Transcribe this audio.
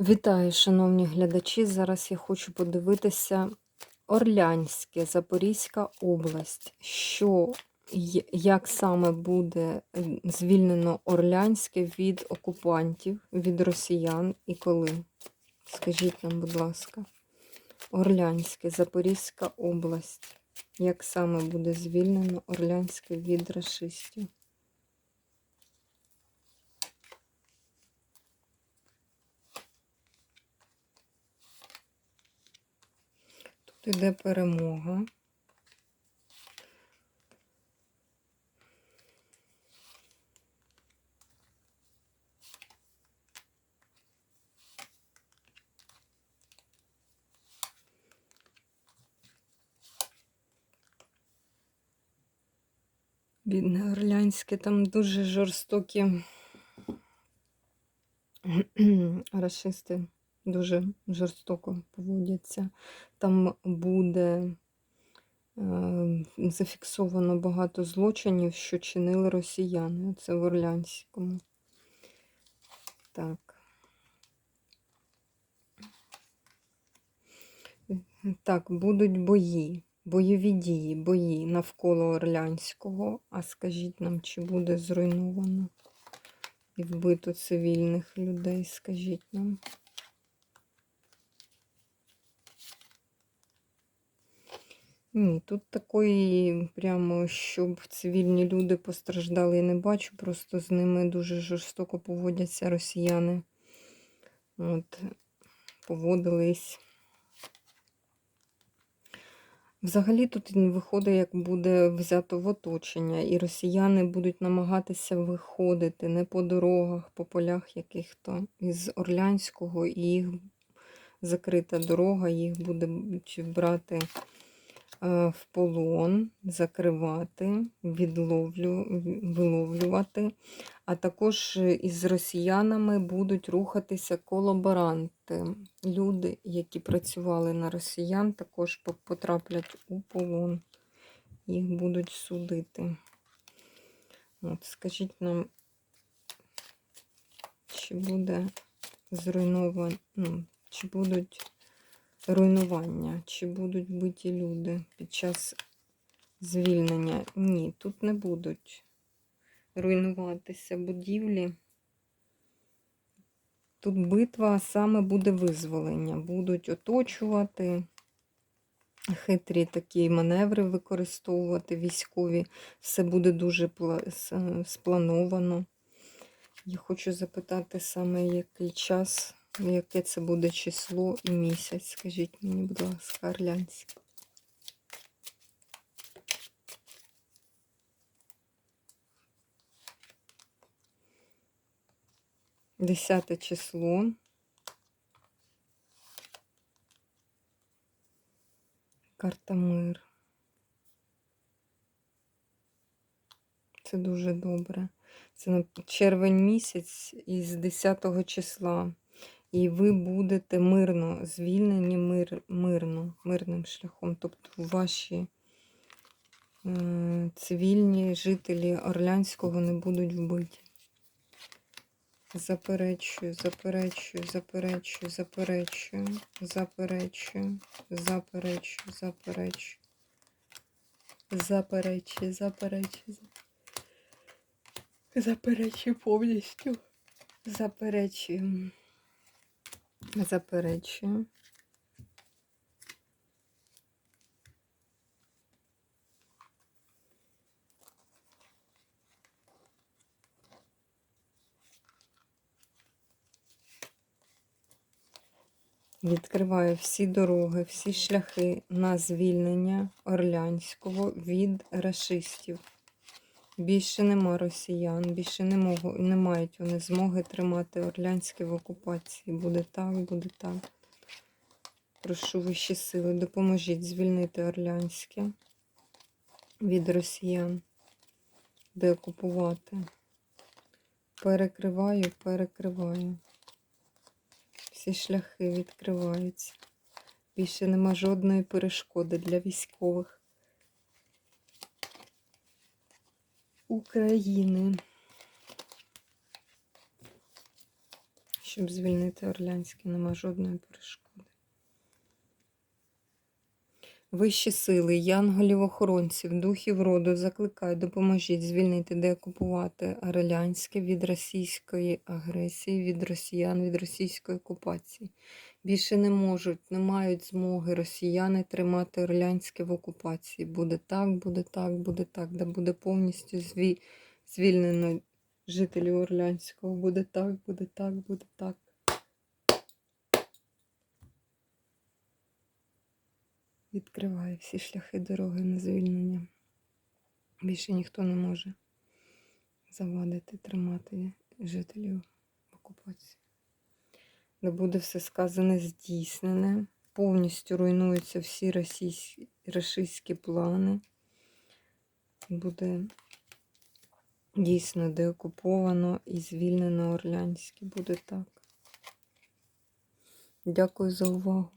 Вітаю, шановні глядачі. Зараз я хочу подивитися Орлянське, Запорізька область. Що, як саме буде звільнено Орлянське від окупантів, від росіян і коли? Скажіть нам, будь ласка. Орлянське, Запорізька область. Як саме буде звільнено Орлянське від рашистів? Тут іде перемога. Бідне Орлянське, там дуже жорстокі расисти дуже жорстоко поводяться. Там буде е, зафіксовано багато злочинів, що чинили росіяни. Це в Орлянському. Так. Так, будуть бої, бойові дії, бої навколо Орлянського. А скажіть нам, чи буде зруйновано і вбито цивільних людей, скажіть нам. Ні, тут такої прямо, щоб цивільні люди постраждали, я не бачу. Просто з ними дуже жорстоко поводяться росіяни. От, поводились. Взагалі тут виходить, як буде взято в оточення, і росіяни будуть намагатися виходити не по дорогах, по полях яких-то із Орлянського, і їх закрита дорога, їх будуть брати в полон, закривати, відловлю, виловлювати. А також із росіянами будуть рухатися колаборанти. Люди, які працювали на росіян, також потраплять у полон. Їх будуть судити. От, скажіть нам, чи буде зруйновано, ну, чи будуть руйнування, чи будуть вбиті люди під час звільнення? Ні, тут не будуть руйнуватися будівлі. Тут битва саме буде визволення. Будуть оточувати, хитрі такі маневри використовувати військові. Все буде дуже сплановано. Я хочу запитати саме, який час, яке це буде число і місяць. Скажіть мені, будь ласка, Орлянське. Десяте число. Карта мир. Це дуже добре. Це на червень місяць із 10 числа. І ви будете мирно звільнені мир, мирно, мирним шляхом. Тобто ваші е, цивільні жителі Орлянського не будуть вбиті. Заперечую, заперечую, заперечую, заперечую, заперечую, заперечую, заперечую. Заперечую, заперечую. Заперечую повністю. Заперечую. Заперечую. Відкриваю всі дороги, всі шляхи на звільнення Орлянського від рашистів. Більше нема росіян, більше не, можу, не мають вони змоги тримати Орлянське в окупації. Буде так, буде так. Прошу вищі сили, допоможіть звільнити Орлянське від росіян, деокупувати. Перекриваю, перекриваю. Всі шляхи відкриваються. Більше нема жодної перешкоди для військових України. щоб звільнити Орлянське, нема жодної перешкоди. Вищі сили, янголів-охоронців, духів роду закликаю, допоможіть звільнити, деокупувати Орлянське від російської агресії, від росіян, від російської окупації. Більше не можуть, не мають змоги росіяни тримати Орлянське в окупації. Буде так, буде так, буде так, да буде повністю зві... звільнено жителів Орлянського. Буде так, буде так, буде так. Відкриває всі шляхи дороги на звільнення. Більше ніхто не може завадити, тримати жителів в окупації. Де буде все сказане здійснене, повністю руйнуються всі російські, рашистські плани. Буде дійсно деокуповано і звільнено Орлянське. Буде так. Дякую за увагу.